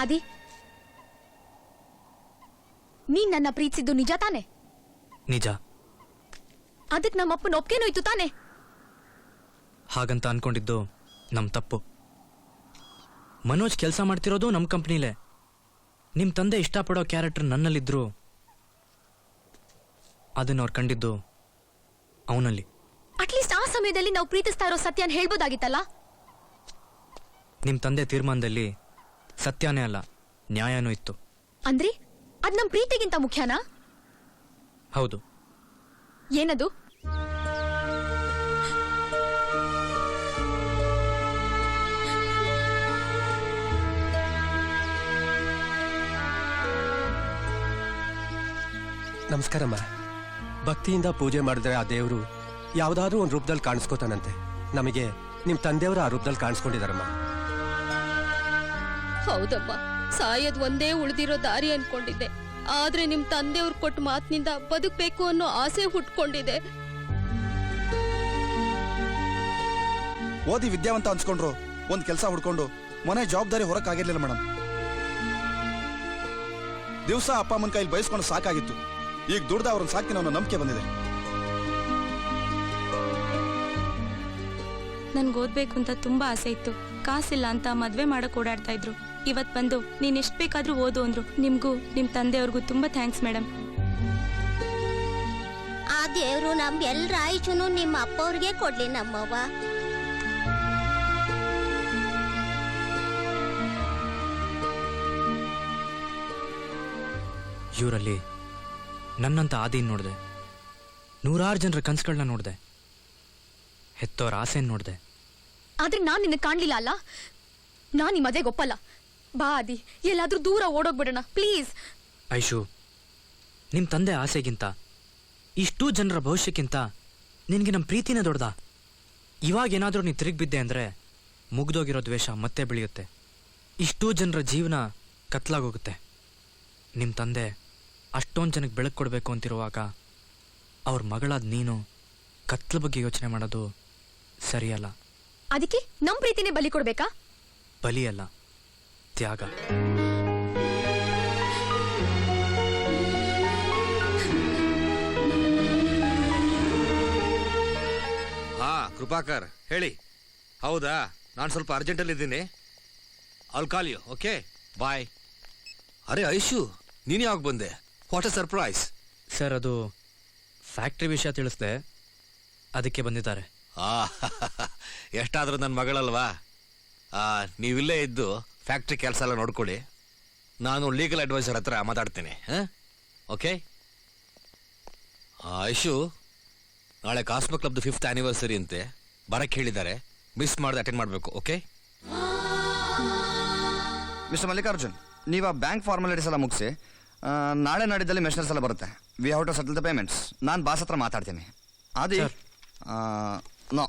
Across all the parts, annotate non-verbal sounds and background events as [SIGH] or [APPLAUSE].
ಆದಿ. ನೀನ್ ನನ್ನ ಪ್ರೀತಿಸಿದ್ದು ನಿಜ ತಾನೆ? ನಿಜ. ಅದಕ್ ನಮ್ಮಪ್ಪನ ಇತ್ತು ತಾನೆ? ಹಾಗಂತ ಅನ್ಕೊಂಡಿದ್ದು ನಮ್ ತಪ್ಪು. ಮನೋಜ್ ಕೆಲಸ ಮಾಡ್ತಿರೋದು ನಮ್ ಕಂಪ್ನಿಲೇ. ನಿಮ್ ತಂದೆ ಇಷ್ಟಪಡೋ ಕ್ಯಾರೆಕ್ಟರ್ ನನ್ನಲ್ಲಿದ್ರು. ಅದನ್ನ ಅವ್ರು ಕಂಡಿದ್ದು ಅವನಲ್ಲಿ. ಅಟ್ಲೀಸ್ಟ್ ಆ ಸಮಯದಲ್ಲಿ ನಾವು ಪ್ರೀತಿಸ್ತಾ ಇರೋ ಸತ್ಯನ್ ಹೇಳ್ಬೋದಾಗಿತ್ತಲ್ಲ? ನಿಮ್ ತಂದೆ ತೀರ್ಮಾನದಲ್ಲಿ ಸತ್ಯನೇ ಅಲ್ಲ ನ್ಯಾಯನೂ ಇತ್ತು. ಅಂದ್ರೆ ಅದ್ ನಮ್ ಪ್ರೀತಿಗಿಂತ ಮುಖ್ಯನಾ? ಹೌದು. ಏನದು? ನಮಸ್ಕಾರಮ್ಮ. ಭಕ್ತಿಯಿಂದ ಪೂಜೆ ಮಾಡಿದ್ರೆ ಆ ದೇವರು ಯಾವ್ದಾದ್ರೂ ಒಂದು ರೂಪದಲ್ಲಿ ಕಾಣಿಸ್ಕೋತಾನಂತೆ. ನಮಗೆ ನಿಮ್ ತಂದೆಯವರು ಆ ರೂಪದಲ್ಲಿ ಕಾಣಿಸ್ಕೊಂಡಿದಾರಮ್ಮ ಹೌದಮ್ಮ ಸಾಯದ್ ಒಂದೇ ಉಳಿದಿರೋ ದಾರಿ ಅನ್ಕೊಂಡಿದ್ದೆ. ಆದ್ರೆ ನಿಮ್ ತಂದೆಯವ್ರು ಕೊಟ್ಟ ಮಾತಿನಿಂದ ಬದುಕ್ಬೇಕು ಅನ್ನೋ ಆಸೆ ಹುಟ್ಕೊಂಡಿದೆ. ಓದಿ ವಿದ್ಯಾವಂತ ಅನ್ಸ್ಕೊಂಡ್ರು ಒಂದ್ ಕೆಲಸ ಹುಡ್ಕೊಂಡು ಮನೆ ಜವಾಬ್ದಾರಿ ಹೊರಕ್ಕಾಗಿರ್ಲಿಲ್ಲ ಮೇಡಮ್ ದಿವಸ ಅಪ್ಪ ಅಮ್ಮನ ಕೈಲಿ ಬಯಸ್ಕೊಂಡು ಸಾಕಾಗಿತ್ತು. ಈಗ ದುಡ್ದ ಅವ್ರನ್ನ ಸಾಕಿನ ಅನ್ನೋ ನಂಬಿಕೆ ಬಂದಿದೆ. ನನ್ಗೆ ಓದ್ಬೇಕು ಅಂತ ತುಂಬಾ ಆಸೆ ಇತ್ತು. ಕಾಸಿಲ್ಲ ಅಂತ ಮದ್ವೆ ಮಾಡಕ್ ಓಡಾಡ್ತಾ ಇದ್ರು. ಇವತ್ ಬಂದು ನೀನ್ ಎಷ್ಟ್ ಬೇಕಾದ್ರೂ ಓದು ಅಂದ್ರು. ನಿಮ್ಗೂ ನಿಮ್ ತಂದೆಯವ್ರಿಗೂ ತುಂಬಾ ಥ್ಯಾಂಕ್ಸ್ ಮೇಡಮ್ ಆ ದೇವ್ರು ನಮ್ ಎಲ್ರ ಆಯುಷನು ನಿಮ್ಮ ಅಪ್ಪವ್ರಿಗೆ ಕೊಡ್ಲಿ ನಮ್ಮವ್ವ. ಇವರಲ್ಲಿ ನನ್ನಂತ ಆದಿನ್ ನೋಡಿದೆ. ನೂರಾರು ಜನರ ಕನ್ಸುಗಳನ್ನ ನೋಡಿದೆ. ಹೆತ್ತೋರ ಆಸೆನ್ ನೋಡಿದೆ. ಆದ್ರೆ ನಾನ್ ನಿನ್ನ ಕಾಣ್ಲಿಲ್ಲ ಅಲ್ಲ? ನಾನ್ ಈ ಮದ್ವೆಗೆ ಒಪ್ಪಲ್ಲ. ಬಾ ಆದಿ ಎಲ್ಲಾದ್ರೂ ದೂರ ಓಡೋಗ್ಬಿಡೋಣ ಪ್ಲೀಸ್. ಐಶು ನಿಮ್ಮ ತಂದೆ ಆಸೆಗಿಂತ ಇಷ್ಟು ಜನರ ಭವಿಷ್ಯಕ್ಕಿಂತ ನಿನಗೆ ನಮ್ಮ ಪ್ರೀತಿನೇ ದೊಡ್ಡದ? ಇವಾಗ ಏನಾದರೂ ನೀನು ತಿರುಗಿ ಬಿದ್ದೆ ಅಂದರೆ ಮುಗ್ದೋಗಿರೋ ದ್ವೇಷ ಮತ್ತೆ ಬೆಳೆಯುತ್ತೆ. ಇಷ್ಟು ಜನರ ಜೀವನ ಕತ್ಲಾಗೋಗುತ್ತೆ. ನಿಮ್ಮ ತಂದೆ ಅಷ್ಟೊಂದು ಜನಕ್ಕೆ ಬೆಳಕು ಕೊಡಬೇಕು ಅಂತಿರುವಾಗ ಅವ್ರ ಮಗಳಾದ ನೀನು ಕತ್ಲ ಬಗ್ಗೆ ಯೋಚನೆ ಮಾಡೋದು ಸರಿಯಲ್ಲ. ಅದಕ್ಕೆ ನಮ್ ಪ್ರೀತಿನೇ ಬಲಿ ಕೊಡ್ಬೇಕಾ? ಬಲಿಯಲ್ಲ. ತ್ಯಾಗ. ಹಾ ಕೃಪಾಕರ್ ಹೇಳಿ. ಹೌದಾ? ನಾನು ಸ್ವಲ್ಪ ಅರ್ಜೆಂಟಲ್ಲಿ ಇದ್ದೀನಿ ಕಾಲ್ ಯು ಓಕೆ ಬಾಯ್ ಅರೆ ಐಶು ನೀನು ಯಾವಾಗ ಬಂದೆ? ವಾಟ್ ಅ ಸರ್ಪ್ರೈಸ್ ಸರ್ ಅದು ಫ್ಯಾಕ್ಟ್ರಿ ವಿಷಯ ತಿಳಿಸ್ದೆ. ಅದಕ್ಕೆ ಬಂದಿದ್ದಾರೆ. [LAUGHS] ಆ ಎಷ್ಟಾದರೂ ನನ್ನ ಮಗಳಲ್ವಾ? ನೀವಿಲ್ಲೇ ಇದ್ದು ಫ್ಯಾಕ್ಟ್ರಿ ಕೆಲಸ ಎಲ್ಲ ನೋಡ್ಕೊಳ್ಳಿ. ನಾನು ಲೀಗಲ್ ಅಡ್ವೈಸರ್ ಹತ್ರ ಮಾತಾಡ್ತೀನಿ ಓಕೆ ಐಶು ನಾಳೆ ಕಾಸ್ಮೋ ಕ್ಲಬ್ದು ಫಿಫ್ತ್ ಆನಿವರ್ಸರಿ ಅಂತೆ. ಬರಕ್ಕೆ ಹೇಳಿದ್ದಾರೆ. ಮಿಸ್ ಮಾಡದೆ ಅಟೆಂಡ್ ಮಾಡಬೇಕು ಓಕೆ ಮಿಸ್ಟರ್ ಮಲ್ಲಿಕಾರ್ಜುನ್ ನೀವು ಆ ಬ್ಯಾಂಕ್ ಫಾರ್ಮಾಲಿಟೀಸ್ ಎಲ್ಲ ಮುಗಿಸಿ ನಾಳೆ ನಾಡಿದ್ದಲ್ಲಿ ಮೆಷಿನರ್ಸ್ ಎಲ್ಲ ಬರುತ್ತೆ. We how to settle the payments ನಾನು ಬಾಸ್ ಹತ್ರ ಮಾತಾಡ್ತೀನಿ. ಅದಿ Sir. ನೋ.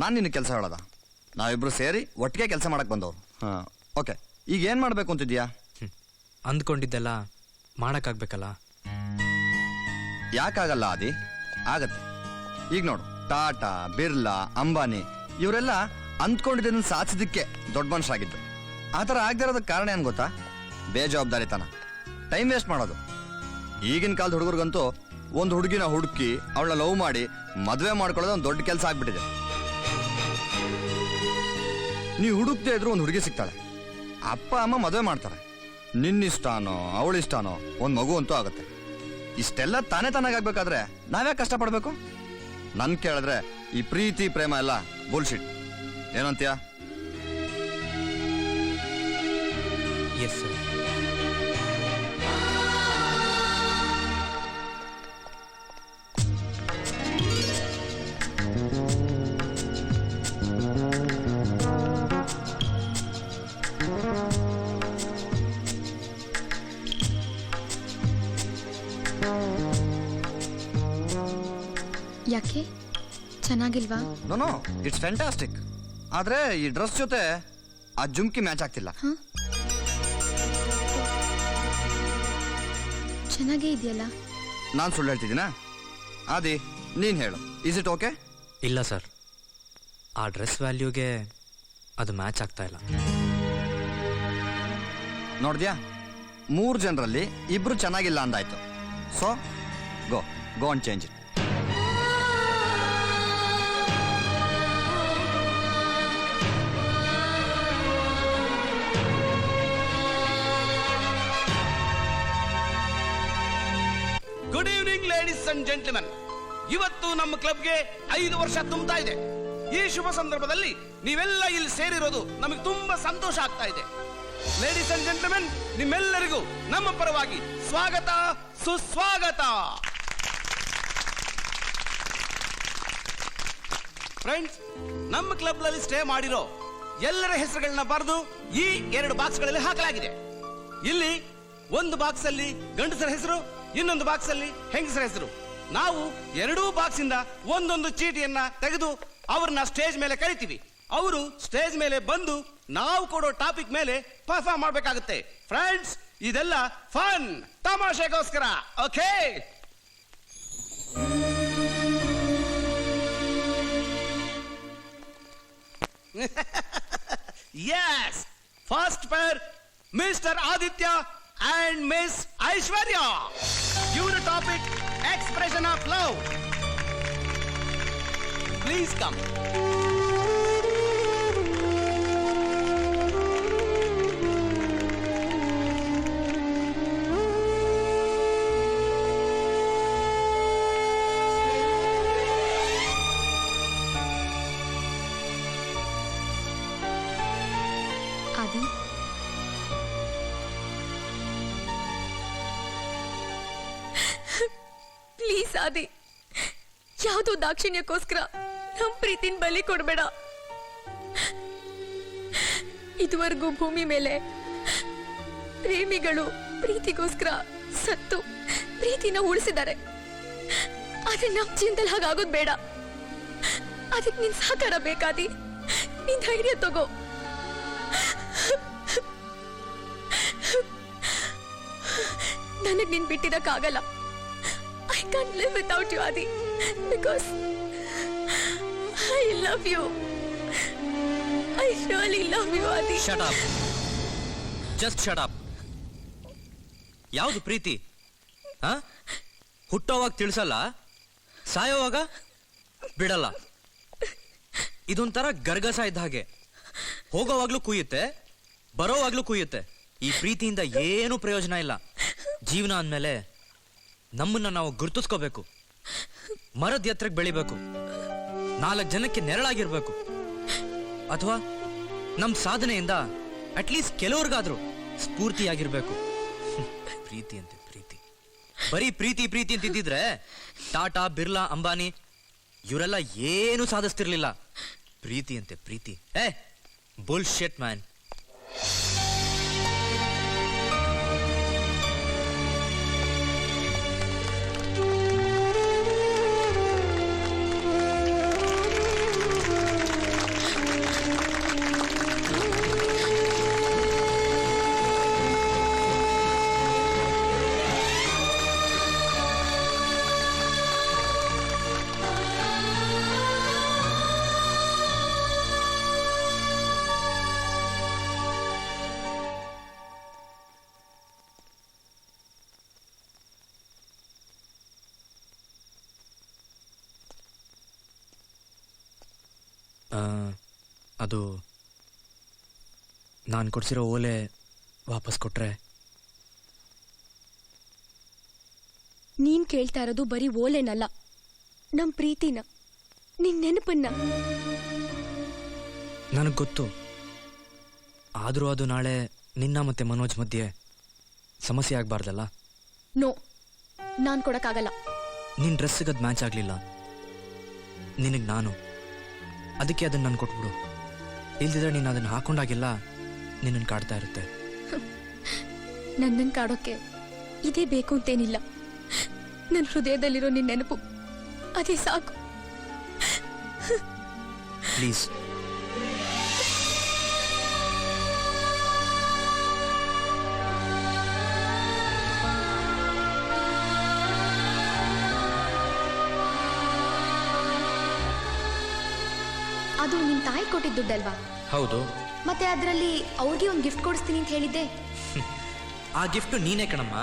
ನಾನು ನಿನ್ನ ಕೆಲಸ ಹೇಳೋದ? ನಾವಿಬ್ಬರು ಸೇರಿ ಒಟ್ಟಿಗೆ ಕೆಲಸ ಮಾಡಕ್ಕೆ ಬಂದವರು ಹಾಂ ಓಕೆ. ಈಗ ಏನು ಮಾಡಬೇಕು ಅಂತಿದ್ಯಾ. ಅಂದ್ಕೊಂಡಿದ್ದೆಲ್ಲ ಮಾಡೋಕ್ಕಾಗಬೇಕಲ್ಲ? ಯಾಕಾಗಲ್ಲ ಆದಿ? ಆಗತ್ತೆ. ಈಗ ನೋಡು. ಟಾಟಾ ಬಿರ್ಲಾ ಅಂಬಾನಿ ಇವರೆಲ್ಲ ಅಂದ್ಕೊಂಡಿದ್ದನ್ನು ಸಾಧಿಸಿದ್ದಕ್ಕೆ ದೊಡ್ಡ ಮನುಷ್ಯರಾಗಿದ್ದು ಆ ಥರ ಆಗದಿರೋದಕ್ಕೆ ಕಾರಣ ಏನು ಗೊತ್ತಾ? ಬೇಜವಾಬ್ದಾರಿತನ. ಟೈಮ್ ವೇಸ್ಟ್ ಮಾಡೋದು. ಈಗಿನ ಕಾಲದ ಹುಡುಗರಿಗಂತೂ ಒಂದು ಹುಡುಗಿನ ಹುಡುಕಿ ಅವಳ ಲವ್ ಮಾಡಿ ಮದುವೆ ಮಾಡ್ಕೊಳ್ಳೋದು ಒಂದು ದೊಡ್ಡ ಕೆಲಸ ಆಗ್ಬಿಟ್ಟಿದೆ. ನೀವು ಹುಡುಕ್ದೇ ಇದ್ರು ಒಂದು ಹುಡುಗಿ ಸಿಗ್ತಾಳೆ. ಅಪ್ಪ, ಅಮ್ಮ ಮದುವೆ ಮಾಡ್ತಾರೆ. ನಿನ್ನಿಷ್ಟಾನೋ, ಅವಳಿಷ್ಟಾನೋ, ಒಂದು ಮಗು ಅಂತೂ ಆಗುತ್ತೆ. ಇಷ್ಟೆಲ್ಲ ತಾನೇ ತಾನಾಗಬೇಕಾದ್ರೆ ನಾವ್ಯಾಕೆ ಕಷ್ಟಪಡಬೇಕು? ನನ್ ಕೇಳಿದ್ರೆ ಈ ಪ್ರೀತಿ, ಪ್ರೇಮ ಎಲ್ಲ ಬುಲ್ಶಿಟ್ ಏನಂತೀಯ? ಎಸ್ ಸರ್ ಯಾಕೆ? ಚೆನ್ನಾಗಿಲ್ವಾ? ನೋ ನೋ ಇಟ್ಸ್ ಫ್ಯಾಂಟಾಸ್ಟಿಕ್ ಆದ್ರೆ ಈ ಡ್ರೆಸ್ ಜೊತೆ ಆ ಜುಮ್ಕಿ ಮ್ಯಾಚ್ ಆಗ್ತಿಲ್ಲ. ಚೆನ್ನಾಗೇ ಇದೆಯಲ್ಲ? ನಾನು ಸುಳ್ಳು ಹೇಳ್ತಿದ್ದೀನಾ? ಆದಿ ನೀನ್ ಹೇಳು. ಇಸ್ ಇಟ್ ಓಕೆ ಇಲ್ಲ ಸರ್. ಆ ಡ್ರೆಸ್ ವ್ಯಾಲ್ಯೂಗೆ ಅದು ಮ್ಯಾಚ್ ಆಗ್ತಾ ಇಲ್ಲ. ನೋಡಿದ್ಯಾ? ಮೂರು ಜನರಲ್ಲಿ ಇಬ್ರು ಚೆನ್ನಾಗಿಲ್ಲ ಅಂದಾಯ್ತು. So go go and change it evening ladies and gentleman ಇವತ್ತು ನಮ್ಮ ಕ್ಲಬ್ಗೆ ಐದು ವರ್ಷ ತುಂಬ್ತಾ ಇದೆ. ಈ ಶುಭ ಸಂದರ್ಭದಲ್ಲಿ ನೀವೆಲ್ಲ ಇಲ್ಲಿ ಸೇರಿರೋದು ನಮಗೆ ತುಂಬಾ ಸಂತೋಷ ಆಗ್ತಾ ಇದೆ. ಲೇಡೀಸ್ ಅಂಡ್ ಜೆಂಟ್ಲ್ಮನ್ ನಿಮ್ಮೆಲ್ಲರಿಗೂ ನಮ್ಮ ಪರವಾಗಿ ಸ್ವಾಗತ, ಸುಸ್ವಾಗತ. ಫ್ರೆಂಡ್ಸ್ ನಮ್ಮ ಕ್ಲಬ್ನಲ್ಲಿ ಸ್ಟೇ ಮಾಡಿರೋ ಎಲ್ಲರ ಹೆಸರುಗಳನ್ನ ಬರೆದು ಈ ಎರಡು ಬಾಕ್ಸ್ಗಳಲ್ಲಿ ಹಾಕಲಾಗಿದೆ. ಇಲ್ಲಿ ಒಂದು ಬಾಕ್ಸ್ ಅಲ್ಲಿ ಗಂಡಸರ ಹೆಸರು ಇನ್ನೊಂದು ಬಾಕ್ಸ್ ಅಲ್ಲಿ ಹೆಂಗಸರ ಹೆಸರು? ನಾವು ಎರಡೂ ಬಾಕ್ಸ್ ಇಂದ ಒಂದೊಂದು ಚೀಟಿಯನ್ನ ತೆಗೆದು ಅವ್ರನ್ನ ಸ್ಟೇಜ್ ಮೇಲೆ ಕರಿತೀವಿ. ಅವರು ಸ್ಟೇಜ್ ಮೇಲೆ ಬಂದು ನಾವು ಕೊಡೋ ಟಾಪಿಕ್ ಮೇಲೆ ಪರ್ಫಾರ್ಮ್ ಮಾಡಬೇಕಾಗುತ್ತೆ. ಫ್ರೆಂಡ್ಸ್ ಇದೆಲ್ಲ fun ತಮಾಷೆಗೋಸ್ಕರ. Okay yes first pair mister Aditya and miss Aishwarya. Stop it expression of love please come అది ಆದಿ ಯಾವುದೋ ದಾಕ್ಷಿಣ್ಯಕ್ಕೋಸ್ಕರ ನಮ್ ಪ್ರೀತಿನ ಬಲಿ ಕೊಡ್ಬೇಡ. ಇದುವರೆಗೂ ಭೂಮಿ ಮೇಲೆ ಪ್ರೇಮಿಗಳು ಪ್ರೀತಿಗೋಸ್ಕರ ಸತ್ತು ಪ್ರೀತಿನ ಉಳಿಸಿದ್ದಾರೆ. ಆದ್ರೆ ನಮ್ ಜೀವನದಲ್ಲಿ ಹಾಗಾಗೋದ್ ಬೇಡ. ಅದಕ್ಕೆ ನಿನ್ ಸಹಕಾರ ಬೇಕಾದಿ? ನಿನ್ ಧೈರ್ಯ ತಗೋ. ನನಗ್ ನಿನ್ ಬಿಟ್ಟಿರಕ್ಕಾಗಲ್ಲ I can't live without you Aadi because I love you I really love you Aadi shut up Just shut up. ಯಾವುದು ಪ್ರೀತಿ? ಹಾ? ಹುಟ್ಟೋವಾಗ ತಿಳಿಸಲ್ಲ? ಸಾಯೋವಾಗ ಬಿಡಲ್ಲ. ಇದೊಂಥರ ಗರ್ಗಸ ಇದ್ದ ಹಾಗೆ. ಹೋಗೋವಾಗ್ಲೂ ಕುಯ್ಯುತ್ತೆ ಬರೋವಾಗ್ಲೂ ಕುಯ್ಯುತ್ತೆ ಈ ಪ್ರೀತಿಯಿಂದ ಏನೂ ಪ್ರಯೋಜನ ಇಲ್ಲ. ಜೀವನ ಅಂದಮೇಲೆ ನಮ್ಮನ್ನ ನಾವು ಗುರುತಿಸ್ಕೋಬೇಕು. ಮರದ ಎತ್ತರಕ್ಕೆ ಬೆಳಿಬೇಕು. ನಾಲ್ಕು ಜನಕ್ಕೆ ನೆರಳಾಗಿರ್ಬೇಕು. ಅಥವಾ ನಮ್ಮ ಸಾಧನೆಯಿಂದ ಅಟ್ಲೀಸ್ಟ್ ಕೆಲವ್ರಿಗಾದ್ರೂ ಸ್ಫೂರ್ತಿಯಾಗಿರ್ಬೇಕು. [LAUGHS] ಪ್ರೀತಿ ಅಂತೆ ಪ್ರೀತಿ. ಬರೀ ಪ್ರೀತಿ ಪ್ರೀತಿ ಅಂತಿದ್ದಿದ್ರೆ ಟಾಟಾ, ಬಿರ್ಲಾ, ಅಂಬಾನಿ ಇವರೆಲ್ಲ ಏನು ಸಾಧಿಸ್ತಿರ್ಲಿಲ್ಲ. ಪ್ರೀತಿ ಅಂತೆ ಪ್ರೀತಿ. ಏ ಬುಲ್ ಶೆಟ್ ಮ್ಯಾನ್ ಅದು ನಾನು ಕೊಡಿಸಿರೋ ಓಲೆ ವಾಪಸ್ ಕೊಟ್ರೆ? ನೀನ್ ಕೇಳ್ತಾ ಇರೋದು ಬರೀ ಓಲೆನಲ್ಲ ನಮ್ ಪ್ರೀತಿನ ನಿನ್ ನೆನಪನ್ನ. ನನಗೆ ಗೊತ್ತು. ಆದರೂ ಅದು ನಾಳೆ ನಿನ್ನ ಮತ್ತೆ ಮನೋಜ್ ಮಧ್ಯೆ ಸಮಸ್ಯೆ ಆಗ್ಬಾರ್ದಲ್ಲ? ನೋ ನಾನ್ ಕೊಡಕ್ಕಾಗಲ್ಲ. ನಿನ್ನ ಡ್ರೆಸ್ಸಿಗೆ ಅದು ಮ್ಯಾಚ್ ಆಗಲಿಲ್ಲ. ನಿನಗೆ ನಾನು. ಅದಕ್ಕೆ ಅದನ್ನ ನಾನು ಕೊಟ್ಬಿಡು. ಇಲ್ದಿದ್ರೆ ನೀನು ಅದನ್ನ ಹಾಕೊಂಡಾಗೆಲ್ಲ ನಿನ್ನನ್ನು ಕಾಡ್ತಾ ಇರುತ್ತೆ. [LAUGHS] ನನ್ನನ್ ಕಾಡೋಕೆ ಇದೇ ಬೇಕು ಅಂತೇನಿಲ್ಲ. ನನ್ನ ಹೃದಯದಲ್ಲಿರೋ ನಿನ್ನ ನೆನಪು ಅದೇ ಸಾಕು. [LAUGHS] ಪ್ಲೀಸ್. ಅದು ನಿನ್ ತಾಯಿ ಕೊಟ್ಟಿದ್ದ ದುಡ್ಡಲ್ವಾ? ಹೌದು. ಮತ್ತೆ ಅದರಲ್ಲಿ ಅವ್ರಿಗೆ ಒಂದು ಗಿಫ್ಟ್ ಕೊಡಿಸ್ತೀನಿ ಅಂತ ಹೇಳಿದ್ದೆ. ಆ ಗಿಫ್ಟ್ ನೀನೇ ಕಣಮ್ಮ.